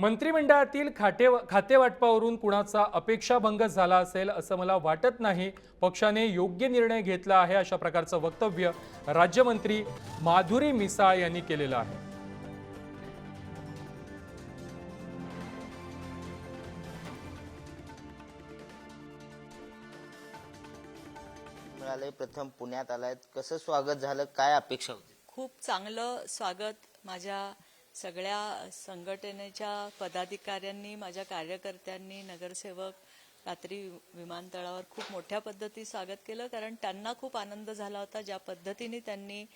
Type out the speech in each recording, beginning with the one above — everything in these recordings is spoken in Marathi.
मंत्रिमंडळातील खाते खातेवाटपावरून कुणाचा अपेक्षाभंग झाला असेल असं मला वाटत नाही. पक्षाने योग्य निर्णय घेतला आहे अशा प्रकारचं वक्तव्य राज्यमंत्री माधुरी मिसाळ यांनी केलेलं आहे. मिळाले प्रथम पुण्यात आलायत. कसं स्वागत झालं? काय अपेक्षा होती? खूप चांगलं स्वागत माझ्या सगळ्या संघटनेच्या पदाधिकाऱ्यांनी माझ्या कार्यकर्त्यांनी नगरसेवक रात्री विमानतळावर खूप मोठ्या पद्धतीत स्वागत केलं कारण त्यांना खूप आनंद झाला होता ज्या पद्धतीने त्यांनी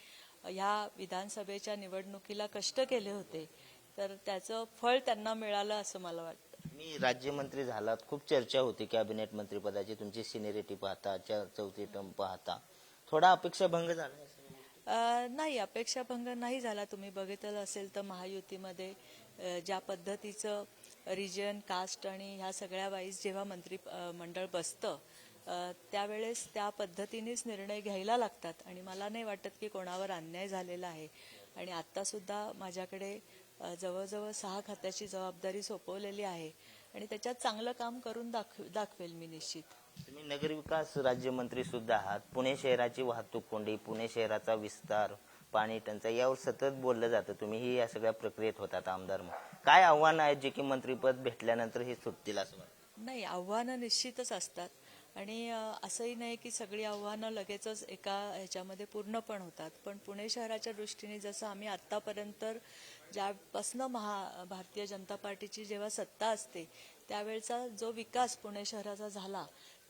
ह्या विधानसभेच्या निवडणुकीला कष्ट केले होते. तर त्याचं फळ त्यांना मिळालं असं मला वाटतं. मी राज्यमंत्री झालात खूप चर्चा होती कॅबिनेट मंत्रीपदाची तुमची सिनियरिटी पाहता च- चौथी टर्म पाहता. थोडा अपेक्षाभंग झाला. नाही अपेक्षाभंग नाही झाला. तुम्ही बघितलं असेल तर महायुतीमध्ये ज्या पद्धतीचं रिजन कास्ट आणि ह्या सगळ्या वाईज जेव्हा मंत्री मंडळ बसतं त्यावेळेस त्या पद्धतीनेच निर्णय घ्यायला लागतात. आणि मला नाही वाटत की कोणावर अन्याय झालेला आहे. आणि आत्तासुद्धा माझ्याकडे जवळजवळ सहा खात्याची जबाबदारी सोपवलेली आहे. आणि त्याच्यात चांगलं काम करून दाखव दाखवेल मी निश्चित. तुम्ही नगरविकास राज्यमंत्री सुद्धा आहात. पुणे शहराची वाहतूक कोंडी पुणे शहराचा विस्तार पाणी टंचाई यावर सतत बोललं जातं. तुम्ही ही या सगळ्या प्रक्रियेत होतात आमदार म्हणून. काय आव्हानं आहेत जे की मंत्रीपद भेटल्यानंतर हे सुटतील असं वाटतं? नाही आव्हानं निश्चितच असतात. आणि असंही नाही की सगळी आव्हानं लगेचच एका ह्याच्यामध्ये पूर्ण पण होतात. पण पुणे शहराच्या दृष्टीने जसं आम्ही आत्तापर्यंत ज्यापासनं महा भारतीय जनता पार्टीची जेव्हा सत्ता असते त्यावेळचा जो विकास पुणे शहराचा झाला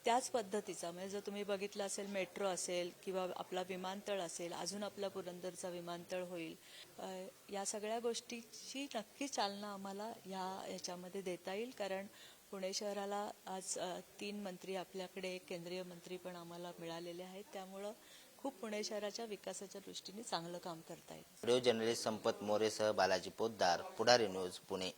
त्याच पद्धतीचा म्हणजे जर तुम्ही बघितलं असेल मेट्रो असेल किंवा आपला विमानतळ असेल अजून आपला पुरंदरचा विमानतळ होईल. या सगळ्या गोष्टीची नक्की चालना आम्हाला ह्या ह्याच्यामध्ये देता येईल कारण पुणे शहराला आज तीन मंत्री आपल्याकडे केंद्रीय मंत्री पण आम्हाला मिळालेले आहेत. त्यामुळं खूप पुणे शहराच्या विकासाच्या दृष्टीने चांगलं काम करता येईल. व्हिडिओ जर्नलिस्ट संपत मोरेसह बालाजी पोद्दार पुढारी न्यूज पुणे.